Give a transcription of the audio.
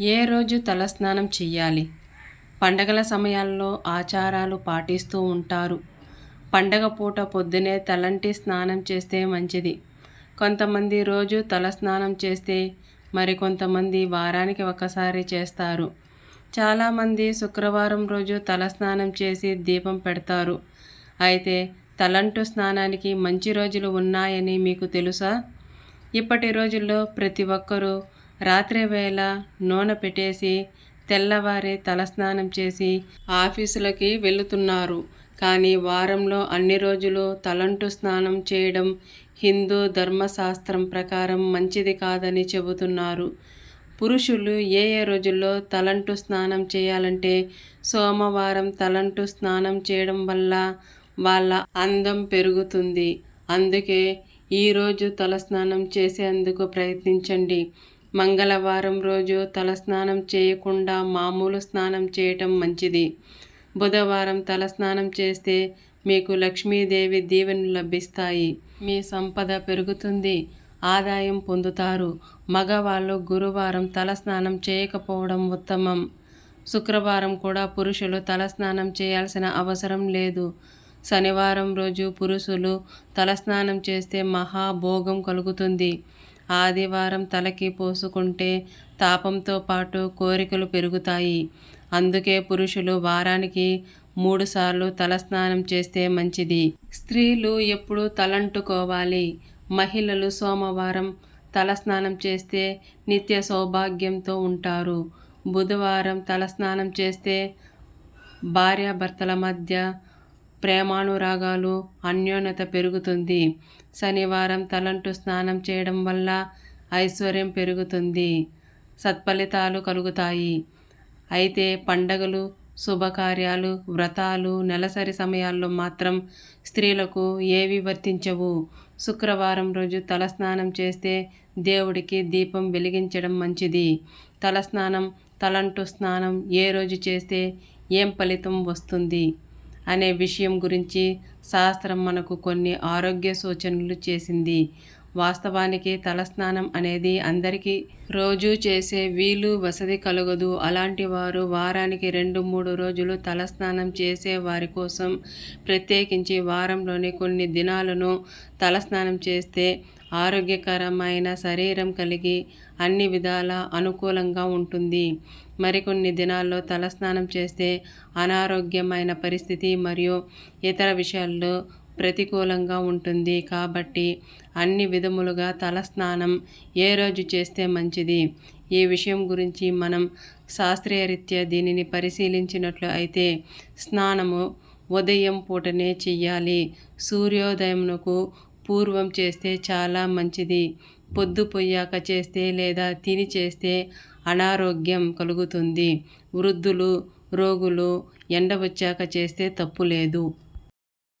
ఏ రోజు తలస్నానం చెయ్యాలి? పండగల సమయాల్లో ఆచారాలు పాటిస్తూ ఉంటారు. పండగ పూట పొద్దునే తలంటి స్నానం చేస్తే మంచిది. కొంతమంది రోజు తలస్నానం చేస్తే మరికొంతమంది వారానికి ఒకసారి చేస్తారు. చాలామంది శుక్రవారం రోజు తలస్నానం చేసి దీపం పెడతారు. అయితే తలంటు స్నానానికి మంచి రోజులు ఉన్నాయని మీకు తెలుసా? ఇప్పటి రోజుల్లో ప్రతి ఒక్కరూ రాత్రి వేళ నూనె పెట్టేసి తెల్లవారి తలస్నానం చేసి ఆఫీసులకి వెళుతున్నారు. కానీ వారంలో అన్ని రోజులు తలంటు స్నానం చేయడం హిందూ ధర్మశాస్త్రం ప్రకారం మంచిది కాదని చెబుతున్నారు. పురుషులు ఏ ఏ రోజుల్లో తలంటు స్నానం చేయాలంటే సోమవారం తలంటు స్నానం చేయడం వల్ల వాళ్ళ అందం పెరుగుతుంది. అందుకే ఈరోజు తలస్నానం చేసేందుకు ప్రయత్నించండి. మంగళవారం రోజు తలస్నానం చేయకుండా మామూలు స్నానం చేయటం మంచిది. బుధవారం తలస్నానం చేస్తే మీకు లక్ష్మీదేవి దీవెనలు లభిస్తాయి. మీ సంపద పెరుగుతుంది. ఆదాయం పొందుతారు. మగవాళ్ళు గురువారం తలస్నానం చేయకపోవడం ఉత్తమం. శుక్రవారం కూడా పురుషులు తలస్నానం చేయాల్సిన అవసరం లేదు. శనివారం రోజు పురుషులు తలస్నానం చేస్తే మహాభోగం కలుగుతుంది. ఆదివారం తలకి పోసుకుంటే తాపంతో పాటు కోరికలు పెరుగుతాయి. అందుకే పురుషులు వారానికి మూడుసార్లు తలస్నానం చేస్తే మంచిది. స్త్రీలు ఎప్పుడు తలంటుకోవాలి. మహిళలు సోమవారం తలస్నానం చేస్తే నిత్య సౌభాగ్యంతో ఉంటారు. బుధవారం తలస్నానం చేస్తే భార్యాభర్తల మధ్య ప్రేమానురాగాలు అన్యోన్యత పెరుగుతుంది. శనివారం తలంటు స్నానం చేయడం వల్ల ఐశ్వర్యం పెరుగుతుంది. సత్ఫలితాలు కలుగుతాయి. అయితే పండగలు శుభకార్యాలు వ్రతాలు నెలసరి సమయాల్లో మాత్రం స్త్రీలకు ఏవి వర్తించవు. శుక్రవారం రోజు తలస్నానం చేస్తే దేవుడికి దీపం వెలిగించడం మంచిది. తలస్నానం తలంటు స్నానం ఏ రోజు చేస్తే ఏం ఫలితం వస్తుంది? అనే విషయం గురించి శాస్త్రం మనకు కొన్ని ఆరోగ్య సూచనలు చేసింది. వాస్తవానికి తలస్నానం అనేది అందరికీ రోజు చేసే వీలు వసతి కలగదు. అలాంటి వారు వారానికి రెండు మూడు రోజులు తలస్నానం చేసే వారి కోసం ప్రత్యేకించి వారంలోని కొన్ని దినాలను తలస్నానం చేస్తే ఆరోగ్యకరమైన శరీరం కలిగి అన్ని విధాల అనుకూలంగా ఉంటుంది. మరికొన్ని దినాల్లో తలస్నానం చేస్తే అనారోగ్యమైన పరిస్థితి మరియు ఇతర విషయాల్లో ప్రతికూలంగా ఉంటుంది. కాబట్టి అన్ని విధములుగా తలస్నానం ఏ రోజు చేస్తే మంచిది? ఈ విషయం గురించి మనం శాస్త్రీయ రీత్యా దీనిని పరిశీలించినట్లు అయితే స్నానము ఉదయం పూటనే చెయ్యాలి. సూర్యోదయంకు పూర్వం చేస్తే చాలా మంచిది. పొద్దు పొయ్యాక చేస్తే లేదా తిని చేస్తే అనారోగ్యం కలుగుతుంది. వృద్ధులు రోగులు ఎండ వచ్చాక చేస్తే తప్పు లేదు.